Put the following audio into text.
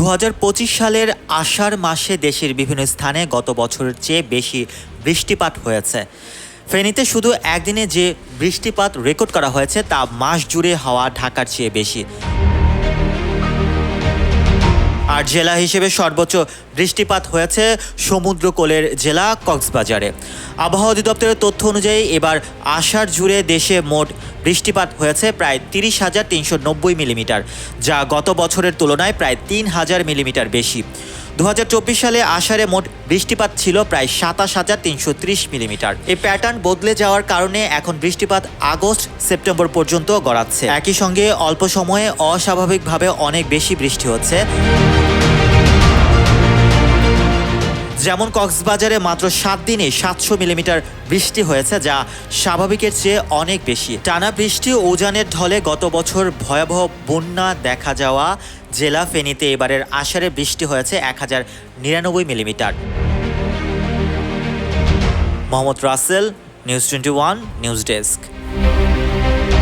দু হাজার পঁচিশ সালের আষাঢ় মাসে দেশের বিভিন্ন স্থানে গত বছরের চেয়ে বেশি বৃষ্টিপাত হয়েছে। ফেনীতে শুধু একদিনে যে বৃষ্টিপাত রেকর্ড করা হয়েছে, তা মাস জুড়ে হওয়া ঢাকার চেয়ে বেশি। আর জেলা হিসেবে সর্বোচ্চ বৃষ্টিপাত হয়েছে সমুদ্রকোলের জেলা কক্সবাজারে। আবহাওয়া অধিদপ্তরের তথ্য অনুযায়ী এবার আষাঢ় জুড়ে দেশে মোট বৃষ্টিপাত হয়েছে প্রায় তিরিশ হাজার তিনশো নব্বই মিলিমিটার, যা গত বছরের তুলনায় প্রায় তিন হাজার মিলিমিটার বেশি। দু হাজার চব্বিশ সালে আষাঢ়ে মোট বৃষ্টিপাত ছিল প্রায় সাতাশ হাজার তিনশো ত্রিশ মিলিমিটার। এই প্যাটার্ন বদলে যাওয়ার কারণে এখন বৃষ্টিপাত আগস্ট সেপ্টেম্বর পর্যন্ত গড়াচ্ছে। একই সঙ্গে অল্প সময়ে অস্বাভাবিকভাবে অনেক বেশি বৃষ্টি হচ্ছে। যেমন কক্সবাজারে মাত্র সাত দিনে সাতশো মিলিমিটার বৃষ্টি হয়েছে, যা স্বাভাবিকের চেয়ে অনেক বেশি। টানা বৃষ্টি ওজানের ঢলে গত বছর ভয়াবহ বন্যা দেখা যাওয়া জেলা ফেনীতে এবারের আষাঢ়ে বৃষ্টি হয়েছে এক হাজার নিরানব্বই millimetre. Mohammad Rasel, news twenty one, news desk.